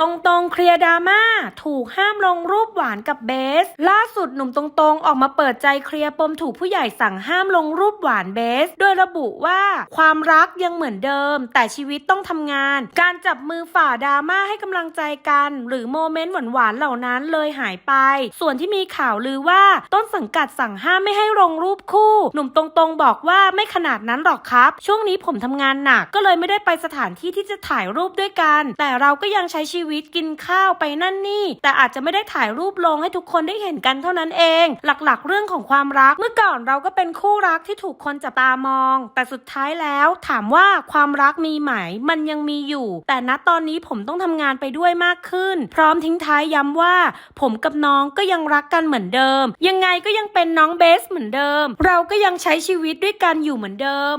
ตรงๆเคลียร์ดราม่าถูกห้ามลงรูปหวานกับเบส ล่าสุดหนุ่มตรงๆออกมาเปิดใจเคลียร์ปมถูกผู้ใหญ่สั่งห้ามลงรูปหวานเบส โดยระบุว่าความรักยังเหมือนเดิม แต่ชีวิตต้องทำงาน การจับมือฝ่าดราม่าให้กำลังใจกัน หรือโมเมนต์หวานๆเหล่านั้นเลยหายไป ส่วนที่มีข่าวลือว่าต้นสังกัดสั่งห้ามไม่ให้ลงรูปคู่ หนุ่มตรงๆบอกว่าไม่ขนาดนั้นหรอกครับ ช่วงนี้ผมทำงานหนักก็เลยไม่ได้ไปสถานที่ที่จะถ่ายรูปด้วยกัน แต่เราก็ยังใช้ชีวิตกินข้าวไปนั่นนี่ แต่อาจจะไม่ได้ถ่ายรูปลงให้ทุกคนได้เห็นกันเท่านั้นเอง หลักๆ เรื่องของความรักเมื่อก่อนเราก็เป็นคู่รักที่ถูกคนจับตามอง แต่สุดท้ายแล้วถามว่าความรักมีไหมมันยังมีอยู่ แต่ณตอนนี้ผมต้องทำงานไปด้วยมากขึ้น พร้อมทิ้งท้ายย้ำว่า ผมกับน้องก็ยังรักกันเหมือนเดิม ยังไงก็ยังเป็นน้องเบสเหมือนเดิม เราก็ยังใช้ชีวิตด้วยกันอยู่เหมือนเดิม